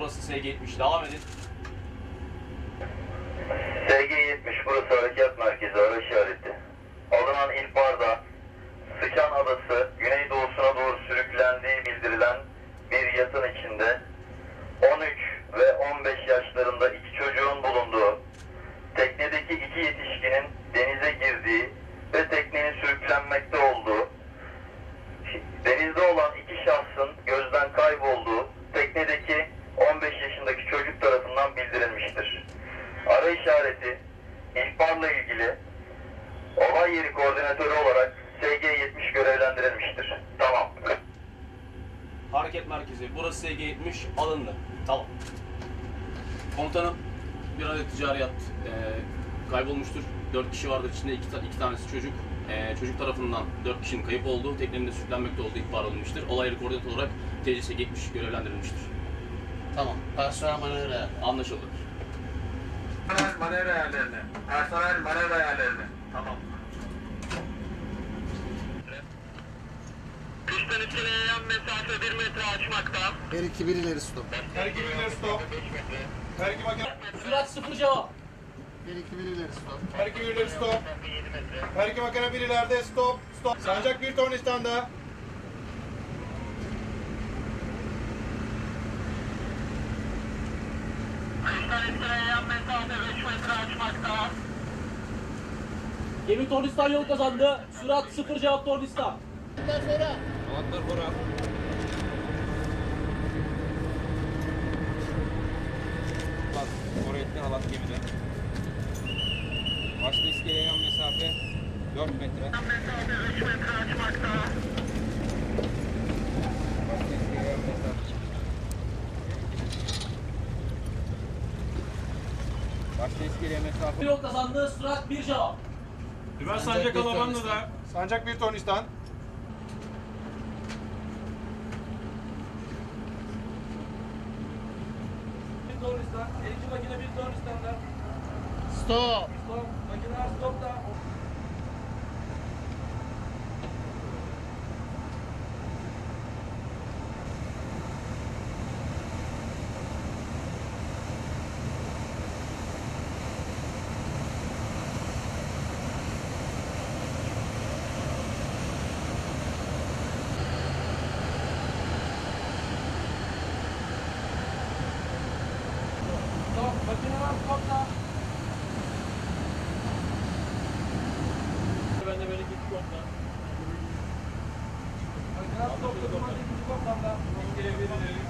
Burası SG70. Devam edin. SG-70 burası harekat merkezi araç işareti. Alınan ihbarda Sıçan Adası güneydoğusuna doğru sürüklendiği bildirilen bir yatın içinde 13 ve 15 yaşlarında iki çocuğun bulunduğu, teknedeki iki yetişkinin denize girdiği ve teknenin sürüklenmekte olduğu, denizde olan iki şahsın gözden kaybolduğu teknedeki 15 yaşındaki çocuk tarafından bildirilmiştir. Ara işareti ihbarla ilgili olay yeri koordinatörü olarak SG-70 görevlendirilmiştir. Tamam. Hareket merkezi. Burası SG70. Alındı. Tamam. Komutanım bir adet ticari yat e, kaybolmuştur. 4 kişi vardır içinde iki, ta- iki tanesi çocuk. E, çocuk tarafından 4 kişinin kayıp olduğu, teknenin de sürüklenmekte olduğu ihbar alınmıştır. Olay yeri koordinatör olarak TCS 70 görevlendirilmiştir. Tamam. Personel manevra. Anlaşıldı. Personel manevra ayarlarını. Personel manevra ayarlarını. Tamam. Pistten içine yayan mesafe 1 metre açmakta. Her iki bir ileri stop. Her iki bilir stop. Her iki makine. Sürat sıfır cevap. Her iki bir ileri stop. Her iki birileri stop. Her iki makine bir ileride stop. Stop. Sancak bir tornistanda. Pistten içine yayan mesafe 5 metre açmakta. Gemi Tornistan yol kazandı. Sürat sıfır cevap Tornistan. Bak, Halat gemide. Başta iskeleye yan mesafe 4 metre. Mesafe 5 metre açmakta. Başta iskeleye yan mesafe. Başta iskeleye mesafe kazandı. Sürat bir cevap. Dümen Sancak sancak bir alamandı tornistan. da. Sancak bir tornistan. Bir Tornistan. Elinci makine bir Tornistan'da. Stop. Stop. Makineler stopta. Stop. Makineler stopta. Ben de böyle git kopta. Makineler stopta. Durmadı ikinci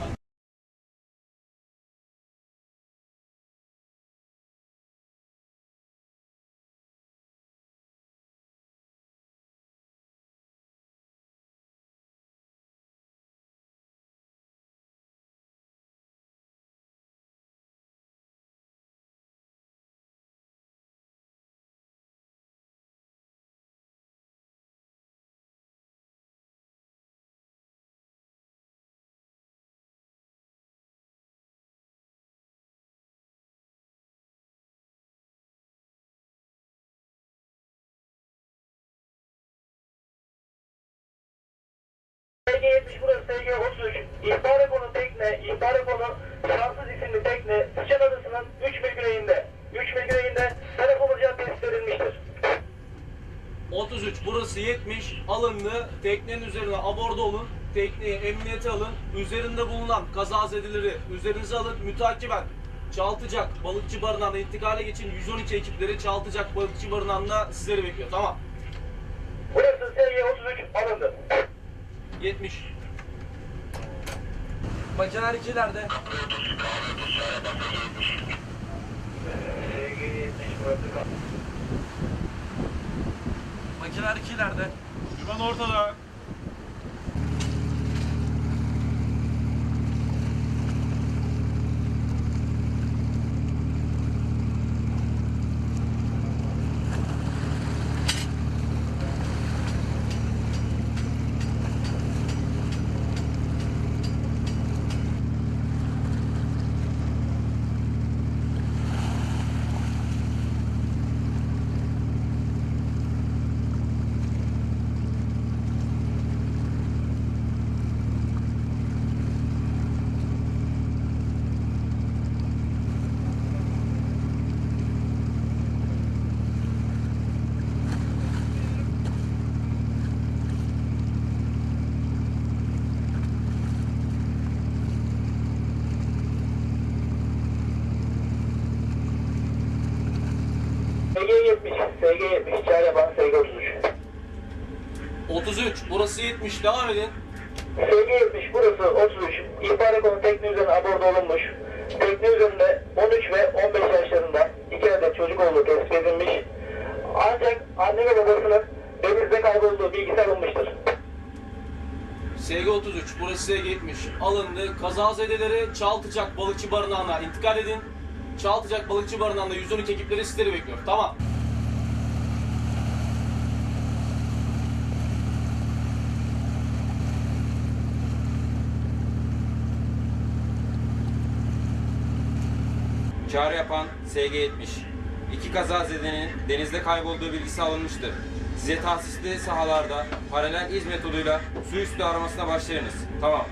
SG-70 burası SG-33. İhbara konu tekne, ihbara konu Fransız isimli tekne Sıçan Adası'nın 3 mil güneyinde. 3 mil güneyinde taraf olacağı tespit edilmiştir. 33 burası 70 alındı. Teknenin üzerine aborda olun. Tekneyi emniyete alın. Üzerinde bulunan kazazedeleri üzerinize alın. Mütakiben Çaltıcak balıkçı barınağına intikale geçin. 112 ekipleri Çaltıcak balıkçı barınağında sizleri bekliyor. Tamam. Burası SG-33 alındı. 70. Makineler ikilerde. SG-70 burası Makineler ikilerde. Dümen ortada. SG70 çağrı yapan SG33. 33. Burası 70. Devam edin. SG70 burası 33. İhbara konu tekne üzerine aborda olunmuş. Tekne üzerinde 13 ve 15 yaşlarında iki adet çocuk olduğu tespit edilmiş. Ancak anne ve babasının denizde kaybolduğu bilgisi alınmıştır. SG 33. Burası SG 70. Alındı. Kazazedeleri Çaltıcak Balıkçı Barınağı'na intikal edin. Çaltıcak Balıkçı Barınağı'nda 112 ekipleri sizleri bekliyor. Tamam. Çağrı yapan SG70. İki kazazedenin denizde kaybolduğu bilgisi alınmıştır. Size tahsisli sahalarda paralel iz metoduyla su üstü aramasına başlayınız. Tamam.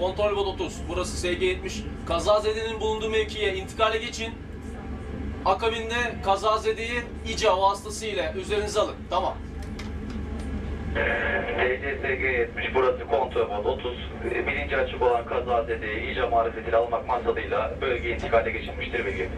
Kontrol bot 30. Burası SG 70. Kazazedenin bulunduğu mevkiye intikale geçin. Akabinde kazazedeyi İCA vasıtasıyla üzerinize alın. Tamam. TCSG 70 burası kontrol mod 30. Bilinci açık olan kazazedeyi iyice marifetiyle almak maksadıyla bölgeye intikale geçilmiştir bilgi.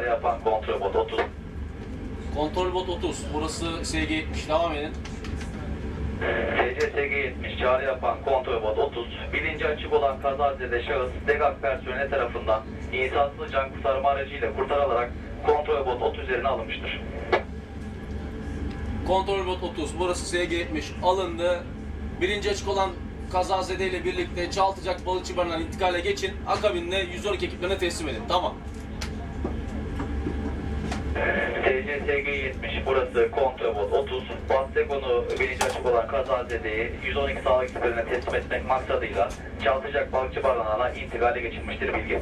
Çağrı yapan kontrol bot 30. Kontrol bot 30. Burası SG70. Devam edin. TCSG 70 çağrı yapan kontrol bot 30. Bilinci açık olan kazazede şahıs DEGAK personeli tarafından insansız can kurtarma aracıyla kurtarılarak kontrol bot 30 üzerine alınmıştır. Kontrol bot 30. Burası SG70. Alındı. Birinci açık olan kazazede ile birlikte Çaltıcak balıkçı barınağına intikale geçin. Akabinde 112 ekiplerine teslim edin. Tamam. TCSG 70 burası kontrabot 30. Bastekonu bilinci açık olan kazazedeyi 112 sağlık ekiplerine teslim etmek maksadıyla Çaltıcak Balıkçı Barınağı'na intikale geçilmiştir bilgi.